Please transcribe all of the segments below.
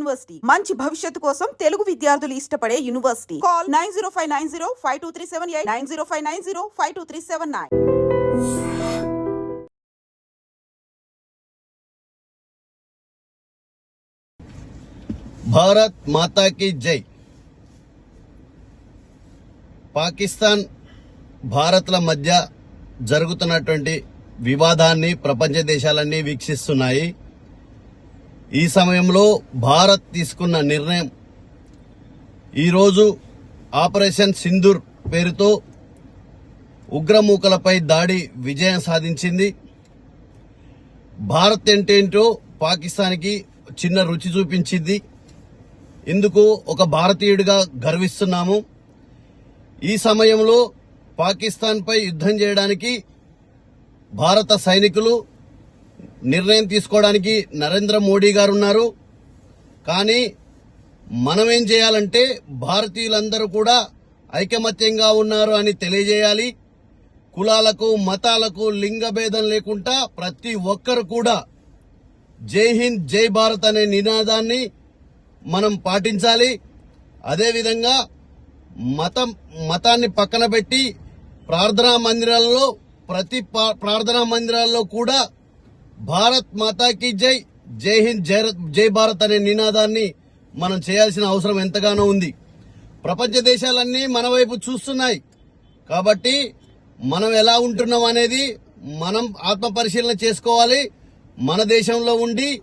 University. మంచి భవిష్యత్తు కోసం తెలుగు విద్యార్థులు ఇష్టపడే university. Call nine zero five nine zero five two three seven eight nine zero five nine zero five two three seven nine. Bharat మాతాకి జై. పాకిస్తాన్ భారత్ల మధ్య జరుగుతున్నటువంటి వివాదాన్ని ప్రపంచ దేశాలన్నీ వీక్షిస్తున్నాయి. ఈ సమయంలో భారత్ తీసుకున్న నిర్ణయం. ఈరోజు ఆపరేషన్ సింధూర్ పేరుతో ఉగ్రమూకలపై దాడి విజయం సాధించింది. భారత్ ఏంటేంటో పాకిస్తాన్కి చిన్న రుచి చూపించింది. ఇందుకు ఒక భారతీయుడిగా గర్విస్తున్నాము. ఈ సమయంలో పాకిస్తాన్పై యుద్ధం చేయడానికి భారత సైనికులు నిర్ణయం తీసుకోవడానికి నరేంద్ర మోడీ గారు ఉన్నారు కానీ మనం ఏం చేయాలంటే భారతీయులందరూ కూడా ఐకమత్యంగా ఉన్నారు అని తెలియజేయాలి. కులాలకు మతాలకు లింగ భేదం లేకుండా ప్రతి ఒక్కరు కూడా జై హింద్ జై భారత్ అనే నినాదాన్ని మనం పాటించాలి. అదేవిధంగా మతం మతాన్ని పక్కన పెట్టి ప్రార్థనా మందిరాల్లో ప్రతి పా- ప్రార్థనా మందిరాల్లో కూడా భారత్ మాతాకి జై. జై హింద్ జై జై భారత్ అనే నినాదాన్ని మనం చేయాల్సిన అవసరం ఎంతగానో ఉంది. ప్రపంచ దేశాలన్నీ మన వైపు చూస్తున్నాయి. కాబట్టి మనం ఎలా ఉంటున్నాం అనేది మనం ఆత్మ పరిశీలన చేసుకోవాలి. మన దేశంలో ఉండి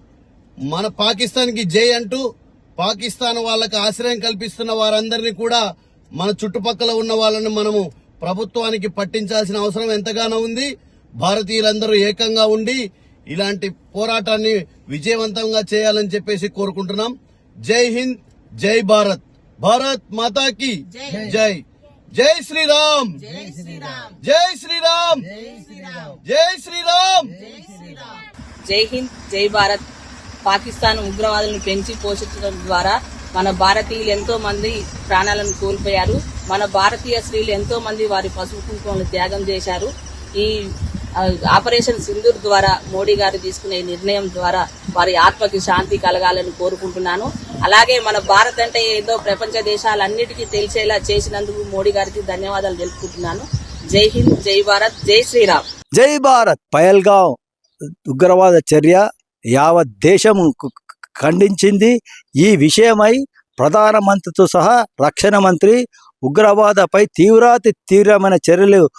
మన పాకిస్తాన్కి జై అంటూ పాకిస్తాన్ వాళ్ళకి ఆశ్రయం కల్పిస్తున్న వారందరినీ కూడా మన చుట్టుపక్కల ఉన్న వాళ్ళని మనము ప్రభుత్వానికి పట్టించాల్సిన అవసరం ఎంతగానో ఉంది. భారతీయులందరూ ఏకంగా ఉండి ఇలాంటి పోరాటాన్ని విజయవంతంగా చేయాలని చెప్పేసి కోరుకుంటున్నాం. జై హింద్ జై భారత్. భారత్ మాతాకి జై జై. శ్రీరామ్. జై శ్రీరామ్. జై శ్రీరామ్. జై హింద్ జై భారత్. పాకిస్తాన్ ఉగ్రవాదులను పెంచి పోషించడం ద్వారా మన భారతీయులు ఎంతో మంది ప్రాణాలను కోల్పోయారు. మన భారతీయ స్త్రీలు ఎంతో మంది వారి పసుపు కుంకుమలు త్యాగం చేశారు. ఈ ఆపరేషన్ సింధూర్ ద్వారా మోడీ గారు తీసుకునే నిర్ణయం ద్వారా వారి ఆత్మకి శాంతి కలగాలని కోరుకుంటున్నాను. అలాగే మన భారత్ అంటే ఏదో ప్రపంచ దేశాలన్నిటికీ తెలిసేలా చేసినందుకు మోడీ గారికి ధన్యవాదాలు తెలుపుకుంటున్నాను. జై హింద్ జై భారత్ జై శ్రీరామ్. జై భారత్. పయల్గావ్ ఉగ్రవాద చర్య యావత్ దేశం ఖండించింది. ఈ విషయమై ప్రధానమంత్రితో సహా రక్షణ మంత్రి ఉగ్రవాదపై తీవ్రాతి తీవ్రమైన చర్యలు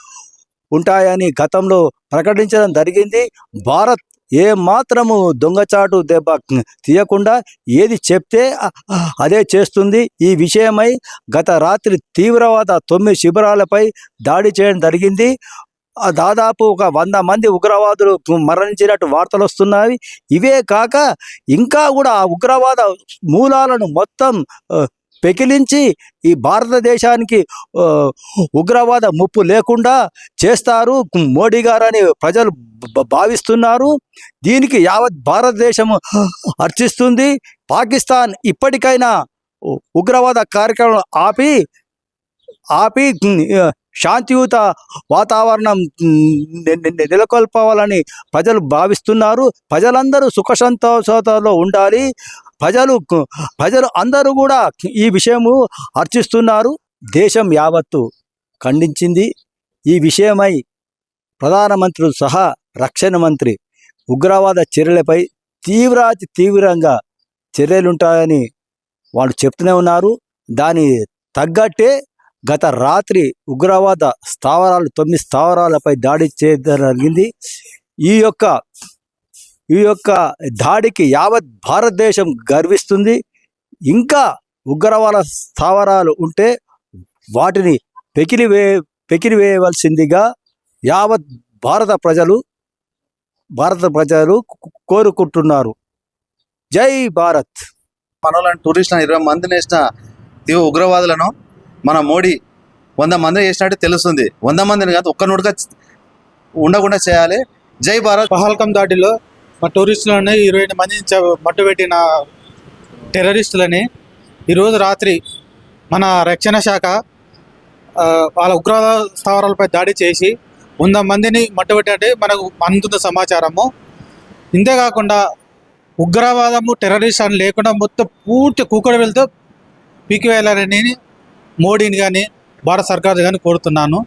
ఉంటాయని గతంలో ప్రకటించడం జరిగింది. భారత్ ఏ మాత్రము దొంగచాటు దెబ్బ తీయకుండా ఏది చెప్తే అదే చేస్తుంది. ఈ విషయమై గత రాత్రి తీవ్రవాద తొమ్మిది శిబిరాలపై దాడి చేయడం జరిగింది. దాదాపు ఒక వంద మంది ఉగ్రవాదులు మరణించినట్టు వార్తలు వస్తున్నాయి. ఇవే కాక ఇంకా కూడా ఆ ఉగ్రవాద మూలాలను మొత్తం పెకిలించి ఈ భారతదేశానికి ఉగ్రవాద ముప్పు లేకుండా చేస్తారు. మోడీ గారని ప్రజలు భావిస్తున్నారు. దీనికి యావత్ భారతదేశం అర్చిస్తుంది. పాకిస్తాన్ ఇప్పటికైనా ఉగ్రవాద కార్యక్రమం ఆపి ఆపి శాంతియుత వాతావరణం నెలకొల్పవాలని ప్రజలు భావిస్తున్నారు. ప్రజలందరూ సుఖ సంతోషాలతో ఉండాలి. ప్రజలు ప్రజలు అందరూ కూడా ఈ విషయము అర్చిస్తున్నారు. దేశం యావత్తు ఖండించింది. ఈ విషయమై ప్రధానమంత్రులు సహా రక్షణ మంత్రి ఉగ్రవాద చర్యలపై తీవ్రాతి తీవ్రంగా చర్యలుంటాయని వాళ్ళు చెప్తూనే ఉన్నారు. దాని తగ్గట్టే గత రాత్రి ఉగ్రవాద స్థావరాలు తొమ్మిది స్థావరాలపై దాడి చేయగలిగింది జరిగింది. ఈ యొక్క ఈ యొక్క దాడికి యావత్ భారతదేశం గర్విస్తుంది. ఇంకా ఉగ్రవాద స్థావరాలు ఉంటే వాటిని పెకిలివే పెకిలివేయవలసిందిగా యావత్ భారత ప్రజలు భారత ప్రజలు కోరుకుంటున్నారు. జై భారత్! మనోళ్ళని టూరిస్టులను ఇరవై మందిని వేసిన ఉగ్రవాదులను మన మోడీ వంద మంది వేసినట్టు తెలుస్తుంది. వంద మందిని కాదు ఒక్క నోటుగా ఉండకుండా చేయాలి. జై భారత్. పహల్కం దాడిలో మా టూరిస్టులని ఇరవై ఎనిమిది మందిని మట్టుపెట్టిన టెర్రరిస్టులని ఈరోజు రాత్రి మన రక్షణ శాఖ వాళ్ళ ఉగ్రవాద స్థావరాలపై దాడి చేసి వంద మందిని మట్టుబెట్టినట్టే మనకు అందుతున్న సమాచారము. ఇంతేకాకుండా ఉగ్రవాదము టెర్రరిస్ట్ అని లేకుండా మొత్తం పూర్తి కూకడ వెళ్తూ పీకి వేయాలని మోడీని కానీ భారత సర్కార్ కానీ కోరుతున్నాను.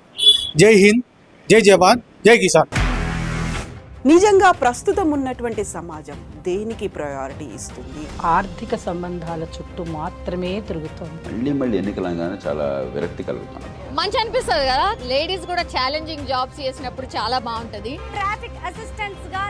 జై హింద్ జై జవాన్ జై కిసాన్. నిజంగా ప్రస్తుతం ఉన్నటువంటి సమాజం దేనికి ప్రయారిటీ ఇస్తుంది? ఆర్థిక సంబంధాల చుట్టూ మాత్రమే తిరుగుతోంది. మళ్ళీ మళ్ళీ ఎన్నికలంగానే చాలా విరక్తి కలుగుతాం మంచి అనిపిస్తుంది కదా? లేడీస్ కూడా ఛాలెంజింగ్ జాబ్స్ చేసినప్పుడు చాలా బాగుంటది. ట్రాఫిక్ అసిస్టెంట్స్గా